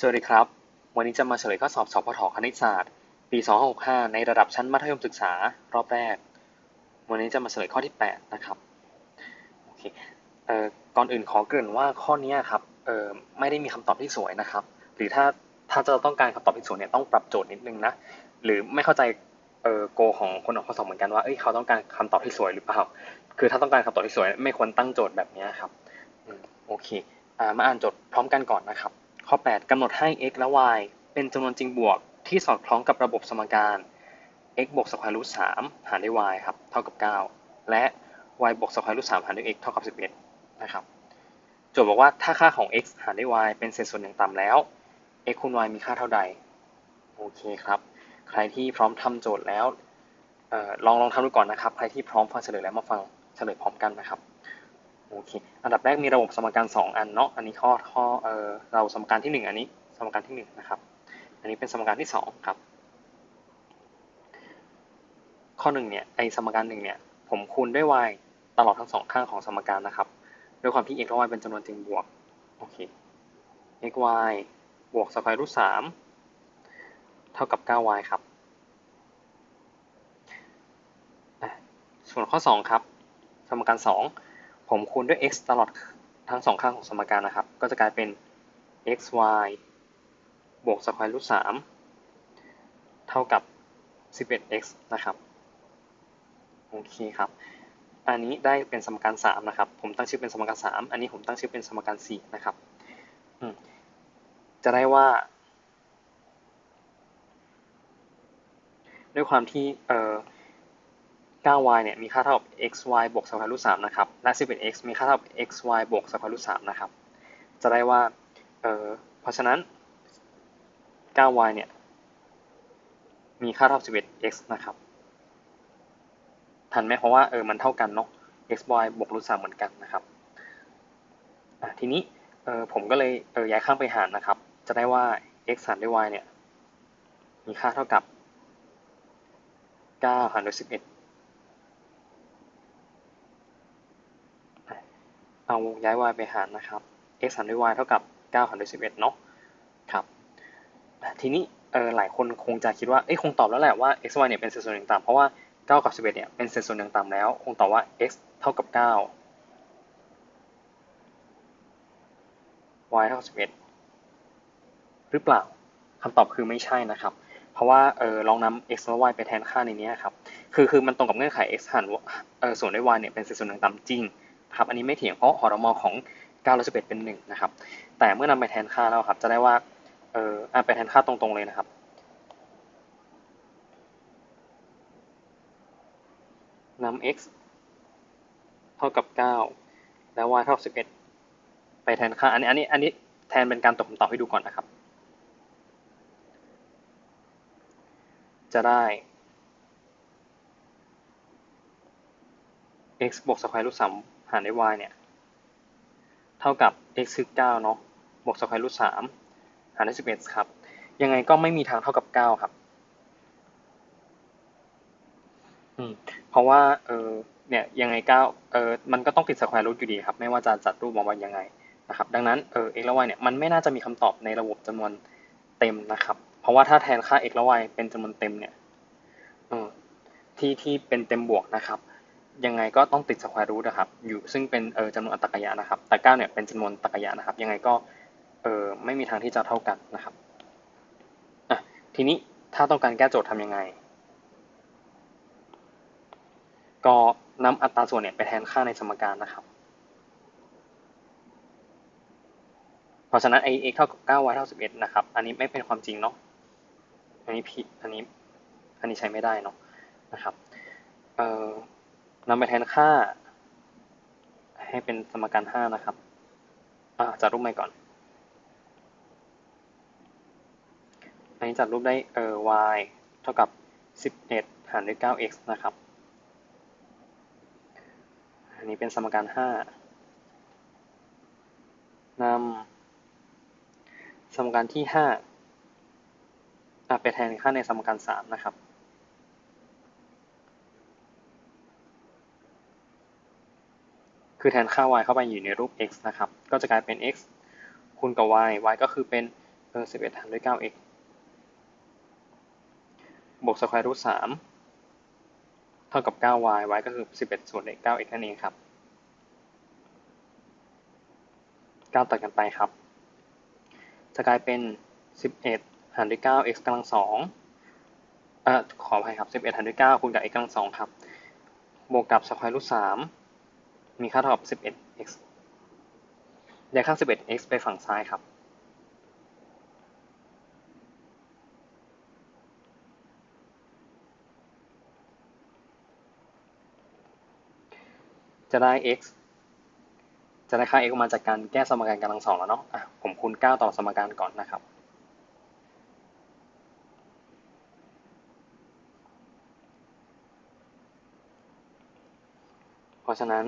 สวัสดีครับ วันนี้จะมาเฉลยข้อสอบสพทคณิตศาสตร์ ปี 2565 ในระดับชั้นมัธยมศึกษารอบแรก วันนี้จะมาเฉลยข้อที่ 8 นะครับ โอเค เอ่อ ก่อนอื่นขอเกริ่นว่าข้อนี้ครับ เอ่อ ไม่ได้มีคำตอบที่สวยนะครับ หรือถ้าถ้าจะต้องการคำตอบที่สวยเนี่ยต้องปรับโจทย์นิดนึงนะ หรือไม่เข้าใจ เอ่อ โกของคนออกข้อสอบเหมือนกันว่า เอ้ย เขาต้องการคำตอบที่สวยหรือเปล่า คือถ้าต้องการคำตอบที่สวยไม่ควรตั้งโจทย์แบบนี้ครับ โอเค อ่า มาอ่านโจทย์พร้อมกันก่อนนะครับ ข้อ 8 กำหนดให้ x และ y เป็นจำนวนจริงบวกที่สอดคล้องกับระบบสมการ x บวกสแควร์รูท3หารด้วย y ครับ เท่ากับ 9 และ y บวกสแควร์รูท3หารด้วย x เท่ากับ 11 นะครับโจทย์บอกว่าถ้าค่าของ x หารด้วย y เป็นเศษส่วนอย่างต่ำแล้ว x คูณ y มีค่าเท่าใด โอเคครับ ใครที่พร้อมทำโจทย์แล้วออลองลองทำดูก่อนนะครับ ใครที่พร้อมฟังเฉลยแล้วมาฟังเฉลยพร้อมกันนะครับ โอเค อันดับแรกมีระบบสมการ 2 อันเนาะ อันนี้ข้อข้อเออเราสมการที่ 1 อันนี้ สมการที่ 1 นะครับ อันนี้เป็นสมการที่ 2 ครับ ข้อ1เนี่ย ไอสมการ1เนี่ย ผมคูณด้วย y ตลอดทั้งสองข้างของสมการนะครับ ด้วยความที่ x และ y เป็นจำนวนจริงบวก โอเค x y บวกสแควร์รูท3เท่ากับ 9y ครับ ส่วนข้อ 2 ครับ สมการ 2 ผมคูณด้วย x ตลอดทั้งสองข้างของสมการนะครับ ก็จะกลายเป็น x y บวกสแควร์รูท3เท่ากับ 11x นะครับ โอเคครับ อันนี้ได้เป็นสมการ 3 นะครับ ผมตั้งชื่อเป็นสมการ 3 อันนี้ผมตั้งชื่อเป็นสมการ 4 นะครับ จะได้ว่า ด้วยความที่เอ่อ 9y เนี่ยมีค่าเท่ากับ xy บวกสแควร์รูท3นะครับ และ 11x มีค่าเท่ากับ xy บวกสแควร์รูท3นะครับ จะได้ว่า เออเพราะฉะนั้น 9y เนี่ย มีค่าเท่า 11x นะครับ ทันไหมเพราะว่า เออ มันเท่ากันเนาะ xy บวกรูท3เหมือนกันนะครับอะทีนี้ เออผมก็เลย เออย้ายข้างไปหารนะครับ จะได้ว่า x หารด้วย y เนี่ย มีค่าเท่ากับ9หารด้วย11 เอาย้าย y ไปหารนะครับ x หารด้วย y เท่ากับ 9 หารด้วย 11 เนาะครับทีนี้เออหลายคนคงจะคิดว่าเอ้ยคงตอบแล้วแหละว่า x y เนี่ยเป็นเศษส่วนอย่งต่ำเพราะว่า 9 กับ 11 เนี่ยเป็นเศษส่วนอย่งต่ำแล้ว คงตอบว่า x เท่ากับ 9 y เท่ากับ 11 หรือเปล่าคำตอบคือไม่ใช่นะครับ เพราะว่าเออลองนำ x และ y ไปแทนค่าในนี้ครับ คือคือมันตรงกับเงื่อนไข x หารเออส่วนด้วย y เนี่ยเป็นเศษส่วนอย่งต่ำจริง ครับ อันนี้ไม่เถียงเพราะหอรมอของ911เป็น1นะครับ แต่เมื่อนำไปแทนค่าแล้วครับ จะได้ว่า เอออะไปแทนค่าตรงๆเลยนะครับ นำ x เท่ากับ 9 และ y เท่ากับ11 ไปแทนค่า อันนี้ อันนี้ อันนี้แทนเป็นการตอบคำตอบให้ดูก่อนนะครับ จะได้ x บวกสแควร์รูท3 หารด้วย y เนี่ย เท่ากับ x คือ9เนาะ บวกสแควร์รูท3หารด้วย11 ครับ ยังไงก็ไม่มีทางเท่ากับ 9 ครับ อืม เพราะว่า เออเนี่ยยังไง 9 เออมันก็ต้องติดสแควร์รูทอยู่ดีครับ ไม่ว่าจะจัดรูปมาว่ายังไงนะครับ ดังนั้น เออ x และ y เนี่ย มันไม่น่าจะมีคำตอบในระบบจำนวนเต็มนะครับ เพราะว่าถ้าแทนค่า x และ y เป็นจำนวนเต็มเนี่ยเออที่ที่เป็นเต็มบวกนะครับ ยังไงก็ต้องติดสแควร์รูทนะครับ อยู่ซึ่งเป็นเออจำนวนอัตรกยะนะครับ แต่9เนี่ยเป็นจำนวนตรรกยะนะครับ ยังไงก็เออไม่มีทางที่จะเท่ากันนะครับอะทีนี้ถ้าต้องการแก้โจทย์ทำยังไง ก็นำอัตราส่วนเนี่ยไปแทนค่าในสมการนะครับ เพราะฉะนั้น i x เท่ากับ 9y เท่า11นะครับ อันนี้ไม่เป็นความจริงเนาะ อันนี้ผิด อันนี้ อันนี้ใช้ไม่ได้เนาะนะครับ เอ่อ นำไปแทนค่า ให้เป็นสมการ5นะครับอ่าจัดรูปใหม่ก่อน อันนี้จัดรูปได้เออ y เท่ากับ 11 หารด้วย 9x นะครับ อันนี้เป็นสมการ 5นำสมการที่5อะไปแทนค่าในสมการ 3 นะครับ คือแทนค่า y เข้าไปอยู่ในรูป x นะครับ ก็จะกลายเป็น x คูณกับ y y ก็คือเป็นออ11 หารด้วย 9x บวกสแควร์รูท3เท่ากับ 9y y ก็คือ 11 ส่วน 9x นั่นเองครับ9ตัดกันไปครับ จะกลายเป็น 11 หารด้วย 9x กำลัง2เอ่อขออภัยครับ 11 หารด้วย 9 คูณกับ x กำลัง2ครับ บวกกับสแควร์รูท3 มีค่าเท่ากับ 11x ย้ายข้า 11x ไปฝั่งซ้ายครับ จะได้ x จะได้ค่า x ออกมาจากการแก้สมการกำลังสองแล้วเนาะะผมคูณ 9 ต่อสมการก่อนนะครับเพราะฉะนั้น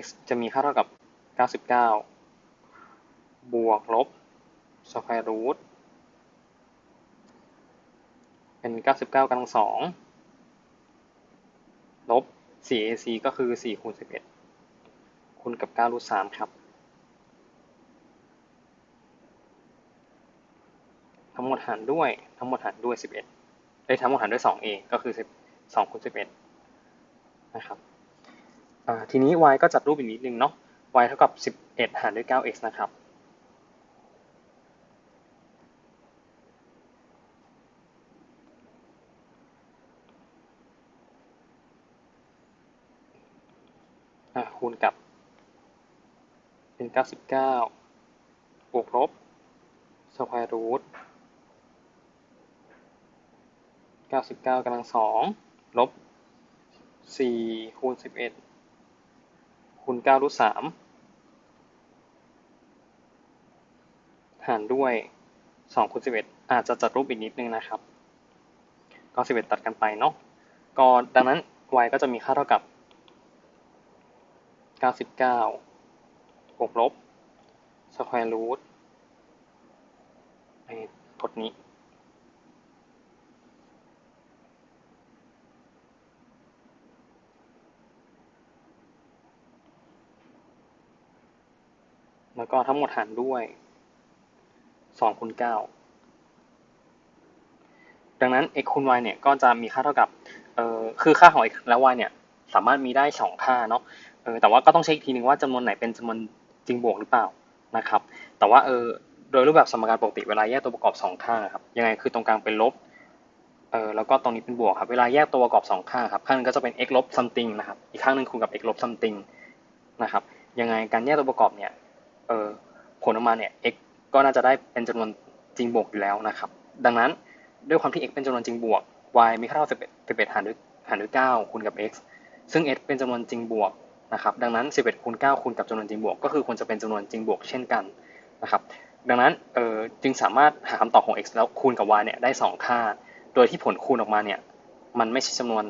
x จะมีค่าเท่ากับ 99 บวกลบสแควร์รูทเป็น 99กำลังสองลบ 4ac ก็คือ 4 คูณ 11 คูณกับ9รูท3ครับ ทั้งหมดหารด้วย ทั้งหมดหารด้วย 11เอ้ทั้งหมดหารด้วย 2a ก็คือ12คูณ11 นะครับ ทีนี้ y ก็จัดรูปอีกนิดนึงเนาะ y เท่ากับ 11 หารด้วย 9x นะครับ คูณกับ เป็น 99 บวกลบสแควร์รูท99กำลัง2ลบ 4 คูณ 11 คูณ9รูท3หารด้วย2คูณ11อาจจะจัดรูปอีกนิดนึงนะครับ ก็11ตัดกันไปเนาะก็ดังนั้น y ก็จะมีค่าเท่ากับ99บวกลบสแควร์รูทในพจน์ แล้วก็ทั้งหมดหารด้วย2คูณ9ดังนั้น x คูณ y เนี่ยก็จะมีค่าเท่ากับเอ่อคือค่าของ x และ y เนี่ยสามารถมีได้2ค่าเนาะเออแต่ว่าก็ต้องเช็คอีกทีนึงว่าจำนวนไหนเป็นจำนวนจริงบวกหรือเปล่านะครับ แต่ว่าเออโดยรูปแบบสมการปกติเวลาแยกตัวประกอบ2ข้างครับยังไงคือตรงกลางเป็นลบเออแล้วก็ตรงนี้เป็นบวกครับเวลาแยกตัวประกอบ2ข้างครับข้างนึงก็จะเป็น x ลบ something นะครับอีกข้างนึงคูณกับ x ลบ something นะครับยังไงการแยกตัวประกอบเนี่ย เออผลออกมาเนี่ย x ก็น่าจะได้เป็นจำนวนจริงบวกอยู่แล้วนะครับ ดังนั้นด้วยความที่ x เป็นจำนวนจริงบวก y มีค่าเท่า11 11หารด้วยหารด้วย9คูณกับ x ซึ่ง x เป็นจำนวนจริงบวกนะครับ ดังนั้น 11คูณ9คูณกับจำนวนจริงบวก ก็คือควรจะเป็นจำนวนจริงบวกเช่นกันนะครับ ดังนั้นเออจึงสามารถหาคำตอบของ x แล้วคูณกับ y เนี่ยได้ 2 ค่า โดยที่ผลคูณออกมาเนี่ยมันไม่ใช่จำนวน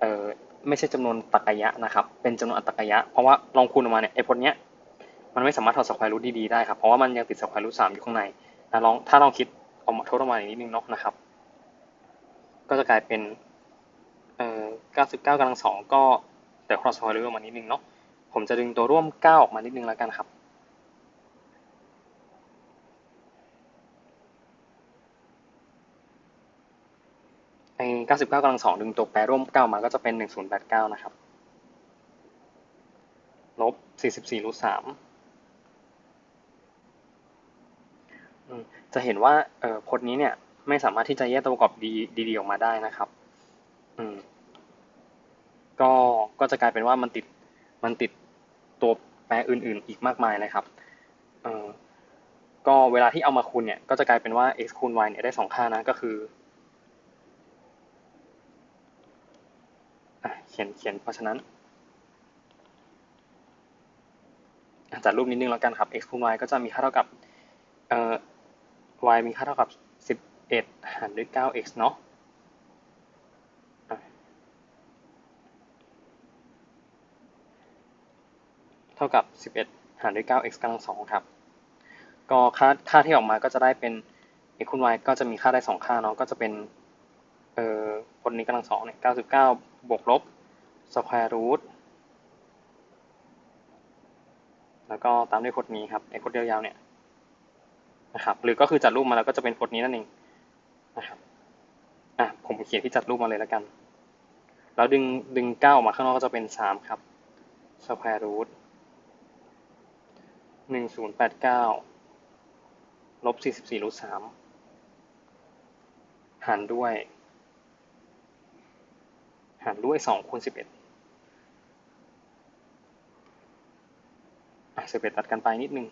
เออไม่ใช่จำนวนตรรกะนะครับ เป็นจำนวนอัตรกะเพราะว่าลองคูณออกมาเนี่ยไอ้พจน์เนี้ย มันไม่สามารถทำสแควร์รูทดีๆได้ครับเพราะว่ามันยังติดสแควร์รูทสามอยู่ข้างในนะลองถ้าลองคิดออกมาทดออกมาอีกนิดนึงเนาะนะครับ ก็จะกลายเป็นเอ่อ99กำลังสองก็เดี๋ยวครอสสแควร์รูทออกมานิดนึงเนาะผมจะดึงตัวร่วม 9 ออกมานิดนึงแล้วกันครับ ไอ้99กำลังสองดึงตัวแปรร่วม 9 มาก็จะเป็น 1089 นะครับ ลบ 44รูท3 จะเห็นว่าเออพจน์นี้เนี่ยไม่สามารถที่จะแยกตัวประกอบดีดีๆออกมาได้นะครับ อืม ก็ก็จะกลายเป็นว่ามันติดมันติดตัวแปรอื่น ๆ อีกมากมายเลยครับ เออก็เวลาที่เอามาคูณเนี่ย ก็จะกลายเป็นว่า x คูณ y เนี่ยได้สองค่านะก็คือเขียนเขียนเพราะฉะนั้นจัดรูปนิดนึงแล้วกันครับ x คูณ y ก็จะมีค่าเท่ากับเอ่อ y มีค่าเท่ากับ 11 หารด้วย 9x เนาะเท่ากับ 11 หารด้วย 9x กำลัง 2 ครับ ก็ค่าค่าที่ออกมาก็จะได้เป็น x คูณ y ก็จะมีค่าได้ 2 ค่าเนาะ ก็จะเป็น เอ่อคนนี้กำลัง 2 เนี่ย 99 บวกลบสแควร์รูทแล้วก็ตามด้วยคดนี้ครับไอ้คดยาวๆเนี่ย นะครับ หรือก็คือจัดรูปมาแล้วก็จะเป็นพจน์นี้นั่นเองนะครับอะผมเขียนที่จัดรูปมาเลยแล้วกัน แล้วดึงดึงเก้าออกมาข้างนอกก็จะเป็นสามครับ square root หนึ่งศูนย์แปดเก้าลบสี่สิบสี่รูทสามหารด้วย หารด้วยสองคูณสิบเอ็ดอะสิบเอ็ดตัดกันไปนิดนึง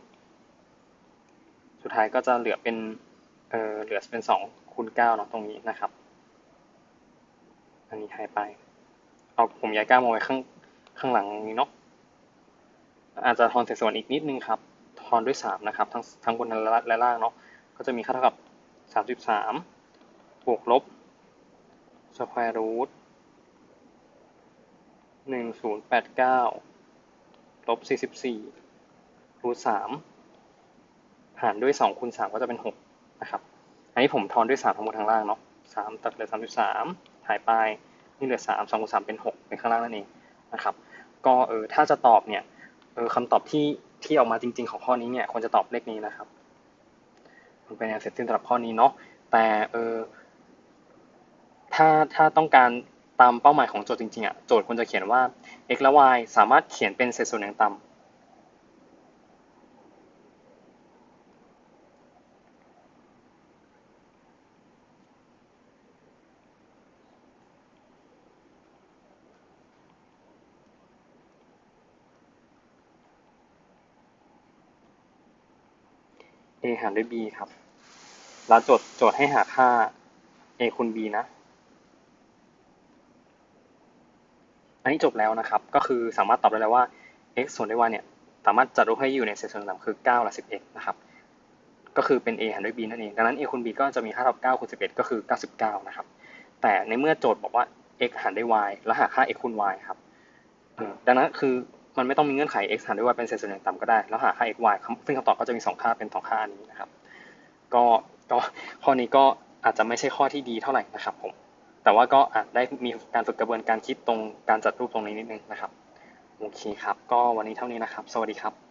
สุดท้ายก็จะเหลือเป็นเออเหลือเป็นสองคูณเก้าเนาะตรงนี้นะครับ อันนี้หายไป เอาผมย้ายเก้ามาไว้ข้างข้างหลังนี้เนาะอาจจะทอนเศษส่วนอีกนิดนึงครับทอนด้วยสามนะครับ ทั้งทั้งบนและล่างเนาะก็จะมีค่าเท่ากับสามสิบสามบวกลบ square root หนึ่งศูนย์แปดเก้าลบสี่สิบสี่รูทสาม หารด้วยสองคูณสามก็จะเป็นหกนะครับอันนี้ผมทอนด้วยสามทั้งหมดทั้งล่างเนาะสามตัดเหลือสามสิบสามหายไปนี่เหลือสามสองคูณสามเป็นหกเป็นข้างล่างนั่นเองนะครับ ก็เออถ้าจะตอบเนี่ยเออคำตอบที่ที่ออกมาจริง ๆ ของข้อนี้เนี่ยควรจะตอบเลขนี้นะครับมันเป็นเสร็จสิ้นสำหรับข้อนี้เนาะแต่เออถ้าถ้าต้องการตามเป้าหมายของโจทย์จริงๆอะโจทย์ควรจะเขียนว่า x และ y สามารถเขียนเป็นเศษส่วนอย่างต่ำ a หารด้วย b ครับ แล้วโจทย์โจทย์ให้หาค่า a คูณ b นะ อันนี้จบแล้วนะครับ ก็คือสามารถตอบได้แล้วว่า x ส่วนด้วย y เนี่ย สามารถจัดรูปให้อยู่ในเศษส่วนต่ำคือ 9 และ 10x นะครับ ก็คือเป็น a หารด้วย b นั่นเอง ดังนั้น a คูณ b ก็จะมีค่าเท่ากับ9คูณ11 ก็คือ 99 นะครับ แต่ในเมื่อโจทย์บอกว่า x หารด้วย y แล้วหาค่า x คูณ y ครับ ดังนั้นคือ มันไม่ต้องมีเงื่อนไข x หารด้วย y เป็นเศษส่วนอย่างต่ำก็ได้ แล้วหาค่า x y ซึ่งคำตอบก็จะมี2ค่าเป็น2ค่าอันนี้นะครับ ก็ก็ข้อนี้ก็อาจจะไม่ใช่ข้อที่ดีเท่าไหร่นะครับผม แต่ว่าก็อาจได้มีการฝึกกระบวนการคิดตรงการจัดรูปตรงนี้นิดนึงนะครับ โอเคครับ ก็วันนี้เท่านี้นะครับ สวัสดีครับ